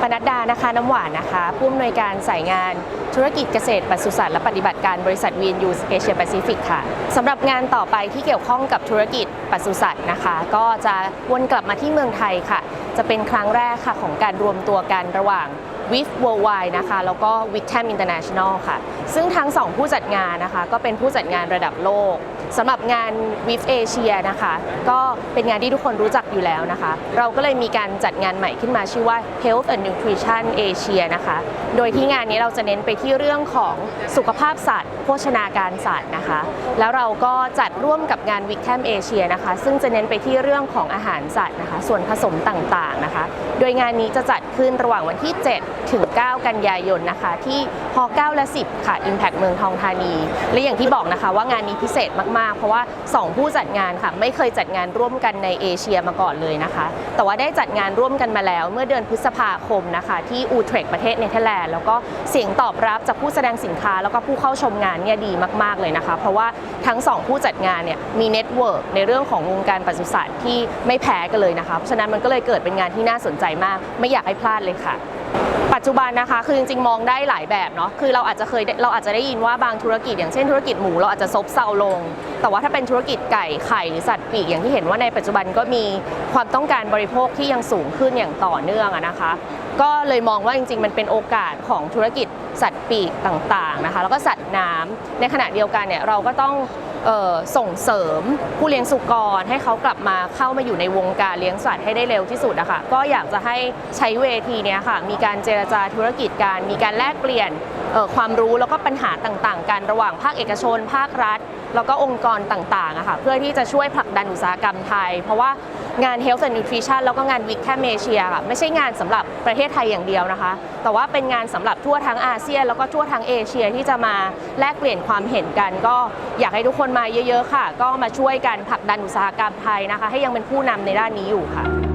ปนัดดานะคะน้ำหวานนะคะผู้อำนวยการสายงานธุรกิจเกษตรปศุสัตว์และปฏิบัติการบริษัท VNU Asia Pacific ค่ะสำหรับงานต่อไปที่เกี่ยวข้องกับธุรกิจปศุสัตว์นะคะ ก็จะวนกลับมาที่เมืองไทยค่ะ จะเป็นครั้งแรกค่ะของการรวมตัวกันระหว่าง WIF Worldwide นะคะ แล้วก็ w i c t a m International ค่ะ ซึ่งทั้งสองผู้จัดงานนะคะ ก็เป็นผู้จัดงานระดับโลกสำหรับงาน WIF Asia นะคะ ก็เป็นงานที่ทุกคนรู้จักอยู่แล้วนะคะ เราก็เลยมีการจัดงานใหม่ขึ้นมาชื่อว่า Health and Nutrition Asia นะคะ โดยที่งานนี้เราจะเน้นไปที่เรื่องของสุขภาพสัตว์ โภชนาการสัตว์นะคะ แล้วเราก็จัดร่วมกับงาน w i c t a m Asia นะคะ ซึ่งจะเน้นไปที่เรื่องของอาหารสัตว์นะคะ ส่วนผสมต่างๆนะคะ โดยงานนี้จะจัดขึ้นระหว่างวันที่ 7ถึง 9 กันยายนนะคะ ที่ฮ9และ 10 ค่ะ Impact เมืองทองธานี และอย่างที่บอกนะคะว่างานนี้พิเศษมาก ๆ เพราะว่า 2 ผู้จัดงานค่ะ ไม่เคยจัดงานร่วมกันในเอเชียมาก่อนเลยนะคะ แต่ว่าได้จัดงานร่วมกันมาแล้ว เมื่อเดือนพฤษภาคมนะคะ ที่อูเทรกประเทศเนเธอร์แลนด์แล้วก็เสียงตอบรับจากผู้แสดงสินค้า แล้วก็ผู้เข้าชมงานเนี่ยดีมาก ๆ เลยนะคะ เพราะว่าทั้งสองผู้จัดงานเนี่ยมีเน็ตเวิร์กในเรื่องของวงการปศุสัตว์ที่ไม่แพ้กันเลยนะคะเพราะฉะนั้นมันก็เลยเกิดเป็นงานที่น่าสนใจมาก ไม่อยากให้พลาดเลยค่ะ ปัจจุบันนะคะ คือจริงๆ มองได้หลายแบบเนาะ คือเราอาจจะเคยเราอาจจะได้ยินว่าบางธุรกิจ อย่างเช่นธุรกิจหมูเราอาจจะซบเซาลง แต่ว่าถ้าเป็นธุรกิจไก่ไข่หรือสัตว์ปีกอย่างที่เห็นว่าในปัจจุบันก็มีความต้องการบริโภคที่ยังสูงขึ้นอย่างต่อเนื่องนะคะ ก็เลยมองว่าจริงๆ มันเป็นโอกาสของธุรกิจสัตว์ปีกต่างๆนะคะ แล้วก็สัตว์น้ำในขณะเดียวกันเนี่ยเราก็ต้อง ส่งเสริมผู้เลี้ยงสุกร ให้เขากลับมาเข้ามาอยู่ในวงการเลี้ยงสัตว์ให้ได้เร็วที่สุดนะคะก็อยากจะให้ใช้เวทีนี้ค่ะ มีการเจรจาธุรกิจการมีการแลกเปลี่ยนความรู้แล้วก็ปัญหาต่างๆ กันระหว่างภาคเอกชน ภาครัฐ แล้วก็องค์กรต่างๆอะค่ะเพื่อที่จะช่วยผลักดันอุตสาหกรรมไทย เพราะว่า งาน Health and Nutrition แล้วก็งาน w i c t a m Asia ค่ะไม่ใช่งานสำหรับประเทศไทยอย่างเดียวนะคะ แต่ว่าเป็นงานสำหรับทั่วทั้งอาเซียน แล้วก็ทั่วทั้งเอเชียที่จะมาแลกเปลี่ยนความเห็นกัน ก็อยากให้ทุกคนมาเยอะๆค่ะ ก็มาช่วยกันผลักดันอุตสาหกรรมไทยนะคะ ให้ยังเป็นผู้นำในด้านนี้อยู่ค่ะ